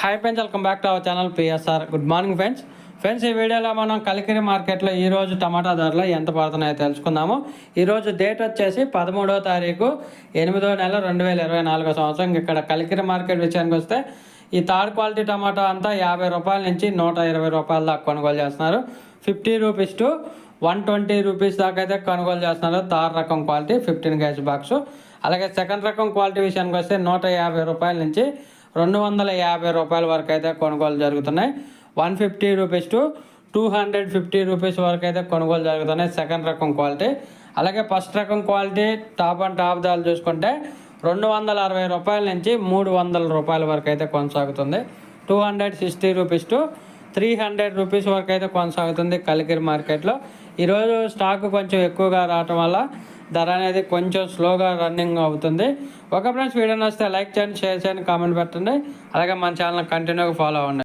Hi friends welcome back to our channel P S R good morning friends friends ఈ వీడియోలో మనం కలికిరి మార్కెట్లో ఈరోజు టమాటా ధరలు ఎంత పడుతున్నాయో తెలుసుకుందాము. ఈరోజు డేట్ వచ్చేసి పదమూడవ తారీఖు ఎనిమిదో నెల రెండు వేల ఇరవై నాలుగో సంవత్సరం. ఇక్కడ కలికిరి మార్కెట్ విషయానికి వస్తే ఈ థర్డ్ క్వాలిటీ టమాటా అంతా యాభై రూపాయల నుంచి నూట ఇరవై రూపాయల దాకా కొనుగోలు చేస్తున్నారు. Fifty rupees to one twenty rupees దాకా అయితే కొనుగోలు చేస్తున్నారు. థర్డ్ రకం క్వాలిటీ ఫిఫ్టీన్ గ్యాస్ బాక్స్. అలాగే సెకండ్ రకం క్వాలిటీ విషయానికి వస్తే నూట యాభై రూపాయల నుంచి రెండు వందల యాభై రూపాయల వరకు అయితే కొనుగోలు జరుగుతున్నాయి. One fifty rupees to two hundred fifty rupees వరకు అయితే కొనుగోలు జరుగుతున్నాయి సెకండ్ రకం క్వాలిటీ. అలాగే ఫస్ట్ రకం క్వాలిటీ టాప్ అండ్ టాప్ దాలు చూసుకుంటే రెండు వందల అరవై రూపాయల నుంచి మూడు వందల రూపాయల వరకు అయితే కొనసాగుతుంది. Two hundred sixty rupees to three hundred rupees వరకు అయితే కొనసాగుతుంది కలికిరి మార్కెట్లో. ఈరోజు స్టాక్ కొంచెం ఎక్కువగా రావటం వల్ల ధర అనేది కొంచెం స్లోగా రన్నింగ్ అవుతుంది. ఒక ఫ్రెండ్స్ వీడియో వస్తే లైక్ చేయండి షేర్ చేయండి కామెంట్ పెట్టండి. అలాగే మన ఛానల్ కంటిన్యూగా ఫాలో అవ్వండి.